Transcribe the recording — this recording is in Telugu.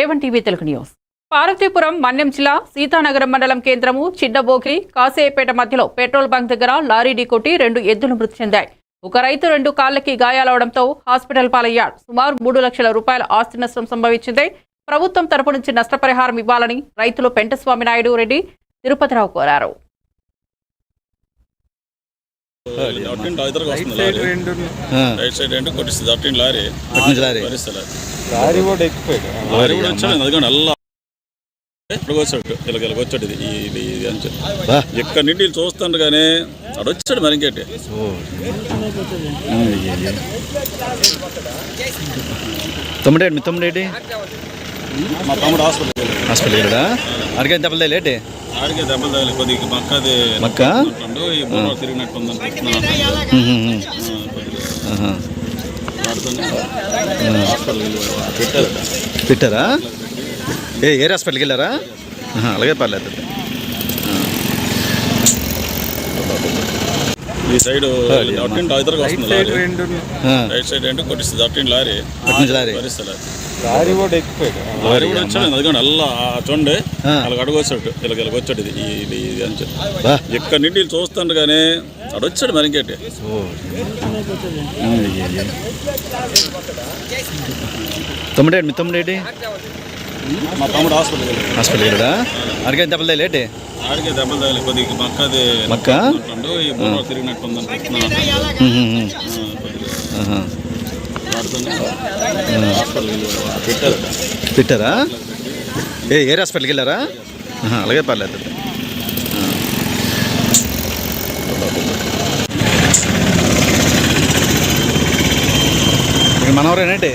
A one TV Telugu news Parvathipuram Manyam జిల్లా సీతానగరం మండలం కేంద్రము చిన్నబోకి కాసేపేట మధ్యలో పెట్రోల్ బంక్ దగ్గర లారీ ఢీకొట్టి రెండు ఎద్దులు మృతి చెందాయి. ఒక రైతు రెండు కాళ్ళకి గాయాలవడంతో హాస్పిటల్ పాలయ్యాడు. సుమారు మూడు లక్షల రూపాయల ఆస్తి నష్టం సంభవించింది. ప్రభుత్వం తరపు నుంచి నష్టపరిహారం ఇవ్వాలని రైతులు పెంటస్వామి నాయుడు రెడ్డి తిరుపతిరావు కోరారు. రైట్ సైడ్ అంటే కొట్టిస్తుంది. అట్టింటి లారీ. లారీ. లారీ. కూడా ఎక్కిపోయాడు. లారీ కూడా వచ్చాడు. అది కానీ అల్లా. ఇప్పుడు వచ్చాడు? ఇలా ఇలా వచ్చాడు ఇది అని చెప్పి. ఇక్కడ నుండి చూస్తాడు కానీ అక్కడ వచ్చాడు మరి ఇంకేంటి? తమ్ముడేంటి మీ తమ్ముడేంటి మా తమ్ముడు హాస్పిటల్ వెళ్ళడా. అడిగేం దెబ్బలు లేటే? ఆడికే దెబ్బలు తగిలి కొద్దిగా మక్కది మక్క? ఈ బుర్ర తిరిగినట్టు ఉందని పెట్టారు? ఏ ఏ హాస్పిటల్కి వెళ్ళారా? అలాగే పర్లేదు. ఈ సైడ్ అట్టింటి ఎదురుగా వస్తుంది సైడ్ లారీ. రైట్ సైడ్ అంటే కొట్టిస్తుంది అటు లారీ. లారీ కూడా ఎక్కిపోయాడు. లారీ కూడా వచ్చాడు అది కానీ అల్లా చూడండి. వాళ్ళకి అడుగు వచ్చాడు ఇలా ఇలా వచ్చాడు ఇది ఇది ఇది అని చెప్పి. ఇక్కడ నుండి వీళ్ళు చూస్తాడు కానీ అక్కడ వచ్చాడు మరి ఇంకేంటి. తమ్ముడేంటి మీ తమ్ముడేంటి మా తమ్ముడు హాస్పిటల్ వెళ్ళడా. అడిగేం దెబ్బలు లేటే ఆడికే దెబ్బలు తగిలి కొద్దిగా మక్కది మక్క? అంటుండు ఈ బుర్ర తిరిగినట్టు ఉందని ఆహా. హాస్పిటల్కి వెళ్ళి పెట్టారు? ఏ ఏ హాస్పిటల్కి వెళ్ళారా? అలాగే పర్లేదు. మనవరేనంటే